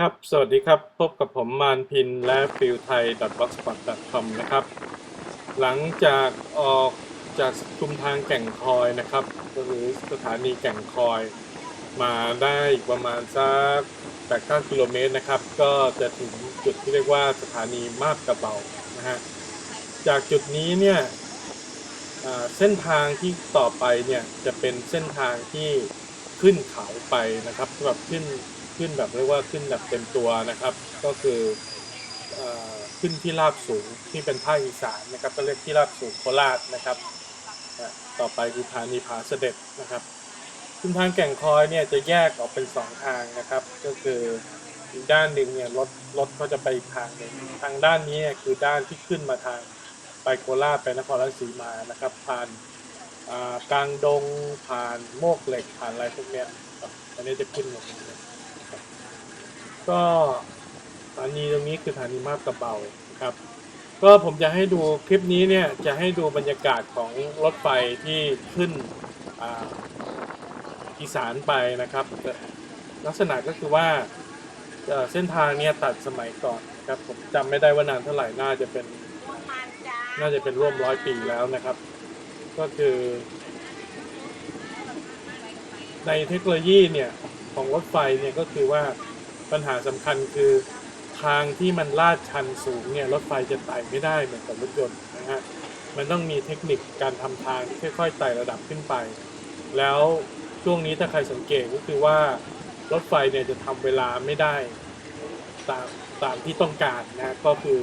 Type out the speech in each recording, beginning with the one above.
ครับ สวัสดีครับ พบกับผมมานพินและฟิลไทย b l o g s p o t c o m นะครับ หลังจากออกจากชุมทางแก่งคอยนะครับก็คือสถานีแก่งคอย มาได้อีกประมาณสัก8-9กิโลเมตรนะครับ ก็จะถึงจุดที่เรียกว่าสถานีมาบกระเบานะฮะ จากจุดนี้เนี่ยเส้นทางที่ต่อไปเนี่ยจะเป็นเส้นทางที่ขึ้นเขาไปนะครับแบบขึ้น ขึ้นแบบเรียกว่าขึ้นแบบเต็มตัวนะครับ ก็คืออขึ้นที่ราบสูงที่เป็นภาคอีสานนะครับก็เรียกที่ราบสูงโคราชนะครับ ต่อไปคือสถานีผาเสด็จนะครับขึ้นทางแก่งคอยเนี่ยจะแยกออกเป็นสองทางนะครับ ก็คืออีกด้านหนึ่งเนี่ยรถรถก็จะไปอีกทางหนึ่งทางด้านนี้เนี่ยคือด้านที่ขึ้นมาทางไปโคราชไปนครราชสีมานะครับ ผ่านกลางดงผ่านโมกเหล็กผ่านอะไรพวกเนี้ยอันนี้จะขึ้นมาตรง ก็สถานีตรงนี้คือสถานีมาบกระเบาครับ ก็ผมจะให้ดูคลิปนี้เนี่ยจะให้ดูบรรยากาศของรถไฟที่ขึ้นอ,อีสานไปนะครับ ลักษณะก็คือว่าเส้นทางเนี่ยตัดสมัยก่อนครับผมจำไม่ได้ว่านานเท่าไหร่น่าจะเป็นน่าจะเป็นร่วมร้อยปีแล้วนะครับ ก็คือ ในเทคโนโลยีเนี่ยของรถไฟเนี่ยก็คือว่า ปัญหาสำคัญคือทางที่มันลาดชันสูงเนี่ยรถไฟจะไต่ไม่ได้เหมือนกับรถยนต์นะฮะมันต้องมีเทคนิคการทำทางที่ค่อยๆไต่ระดับขึ้นไป แล้วช่วงนี้ถ้าใครสังเกตก็คือว่ารถไฟเนี่ยจะทำเวลาไม่ได้ตามตามที่ต้องการนะก็คือ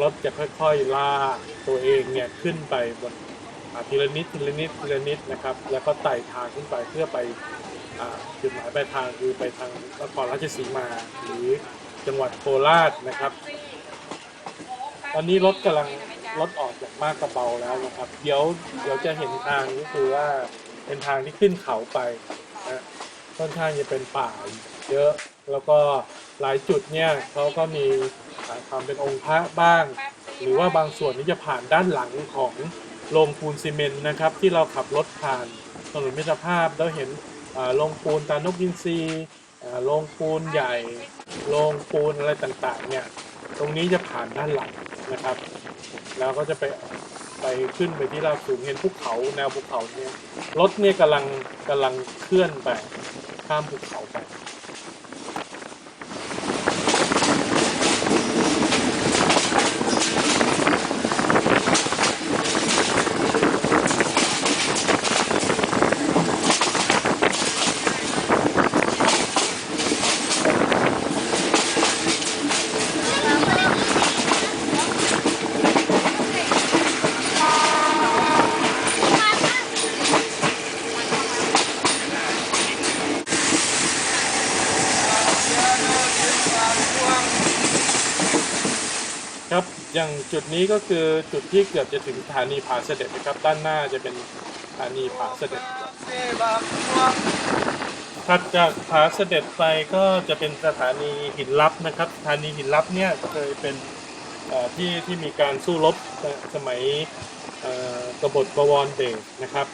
รถจะค่อยๆลาตัวเองเนี่ยขึ้นไปบนอ่าทีละนิดทีละนิดทีละนิดนะครับ แล้วก็ไต่ทางขึ้นไปเพื่อไป จุดหมายปลายทางคือไปทางนครราชสีมา หรือจังหวัดโคราชนะครับ ตอนนี้รถกำลังรถออกจากมาบกระเบาแล้วนะครับ เดี๋ยวเดี๋ยวจะเห็นทางก็คือว่าเป็นทางที่ขึ้นเขาไปนะค่อนข้างจะเป็นป่าเยอะแล้วก็หลายจุดเนี่ยเขาก็มีอ่าทำเป็นองค์พระบ้าง หรือว่าบางส่วนนี่จะผ่านด้านหลังของโรงปูนซีเมนต์นะครับ ที่เราขับรถผ่านถนนมิตรภาพแล้วเห็น โรงปูนตานกยินซีอ่าโรงปูนใหญ่โรงปูนอะไรต่างๆเนี่ยตรงนี้จะผ่านด้านหลังนะครับ แล้วก็จะไปไปขึ้นไปที่ราบสูงเห็นภูเขาแนวภูเขาเนี่ยรถเนี่ยกำลังกำลังเคลื่อนไปข้ามภูเขาไป ครับอย่างจุดนี้ก็คือจุดที่เกือบจะถึงสถานีผาเสด็จนะครับ ด้านหน้าจะเป็นสถานีผาเสด็จถัดจากผาเสด็จไปก็จะเป็นสถานีหินลับนะครับสถานีหินลับเนี่ยเคยเป็นที่ที่มีการสู้รบสมัยกบฏบวรเดชนะครับ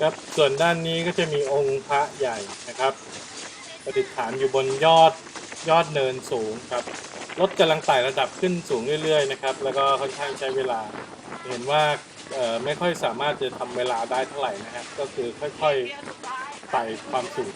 ครับส่วนด้านนี้ก็จะมีองค์พระใหญ่นะครับประดิษฐานอยู่บนยอดยอดเนินสูงครับรถกำลังไต่ระดับขึ้นสูงเรื่อยๆนะครับ แล้วก็ค่อนข้างใช้เวลา เห็นว่าไม่ค่อยสามารถจะทำเวลาได้เท่าไหร่นะครับก็คือค่อยๆไต่ความสูง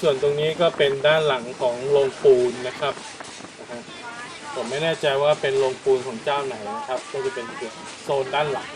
ส่วนตรงนี้ก็เป็นด้านหลังของโรงปูนนะครับ ผมไม่แน่ใจว่าเป็นโรงปูนของเจ้าไหนนะครับ ก็จะเป็นโซนด้านหลัง